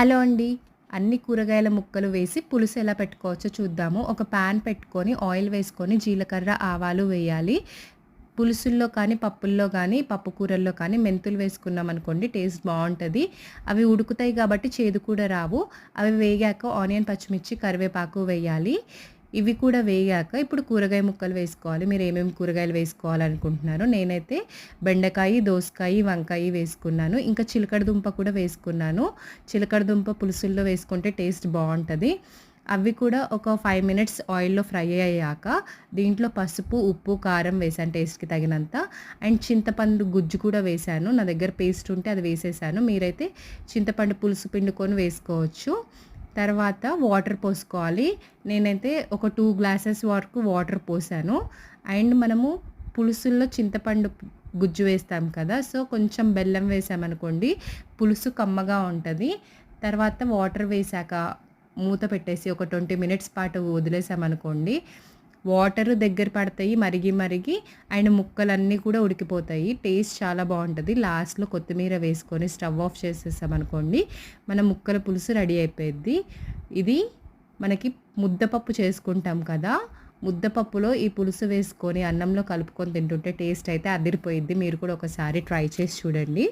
Hello అండి. అన్ని కూరగాయల ముక్కలు వేసి పులుసు ఎలా పెట్టుకోవచ్చో చూద్దాము. ఒక ప్యాన్ పెట్టుకొని ఆయిల్ వేసుకొని జీలకర్ర ఆవాలు వేయాలి. పులుసుల్లో కానీ పప్పుల్లో కానీ పప్పు కూరల్లో కానీ మెంతులు వేసుకున్నాం అనుకోండి టేస్ట్ బాగుంటుంది. అవి ఉడుకుతాయి కాబట్టి చేదు కూడా రావు. అవి వేగాక ఆనియన్ పచ్చిమిర్చి కరివేపాకు వేయాలి. ఇవి కూడా వేగాక ఇప్పుడు కూరగాయ ముక్కలు వేసుకోవాలి. మీరు ఏమేమి కూరగాయలు వేసుకోవాలనుకుంటున్నారో నేనైతే బెండకాయ దోసకాయ వంకాయ వేసుకున్నాను. ఇంకా చిలకడ దుంప కూడా వేసుకున్నాను. చిలకడ దుంప పులుసుల్లో వేసుకుంటే టేస్ట్ బాగుంటుంది. అవి కూడా ఒక ఫైవ్ మినిట్స్ ఆయిల్లో ఫ్రై అయ్యాక దీంట్లో పసుపు ఉప్పు కారం వేసాను టేస్ట్కి తగినంత. అండ్ చింతపండు గుజ్జు కూడా వేసాను. నా దగ్గర పేస్ట్ ఉంటే అది వేసేసాను. మీరైతే చింతపండు పులుసు పిండుకొని వేసుకోవచ్చు. తర్వాత వాటర్ పోసుకోవాలి. నేనైతే ఒక టూ గ్లాసెస్ వరకు వాటర్ పోసాను. అండ్ మనము పులుసుల్లో చింతపండు గుజ్జు వేస్తాం కదా సో కొంచెం బెల్లం వేసామనుకోండి పులుసు కమ్మగా ఉంటుంది. తర్వాత వాటర్ వేసాక మూత పెట్టేసి ఒక ట్వంటీ మినిట్స్ పాటు వదిలేసామనుకోండి వాటర్ దగ్గర పడతాయి మరిగి మరిగి అండ్ ముక్కలన్నీ కూడా ఉడికిపోతాయి. టేస్ట్ చాలా బాగుంటుంది. లాస్ట్లో కొత్తిమీర వేసుకొని స్టవ్ ఆఫ్ చేసేసామనుకోండి మన ముక్కల పులుసు రెడీ అయిపోయింది ఇది మనకి ముద్దపప్పు చేసుకుంటాం కదా ముద్దపప్పులో ఈ పులుసు వేసుకొని అన్నంలో కలుపుకొని తింటుంటే టేస్ట్ అయితే అదిరిపోయిద్ది. మీరు కూడా ఒకసారి ట్రై చేసి చూడండి.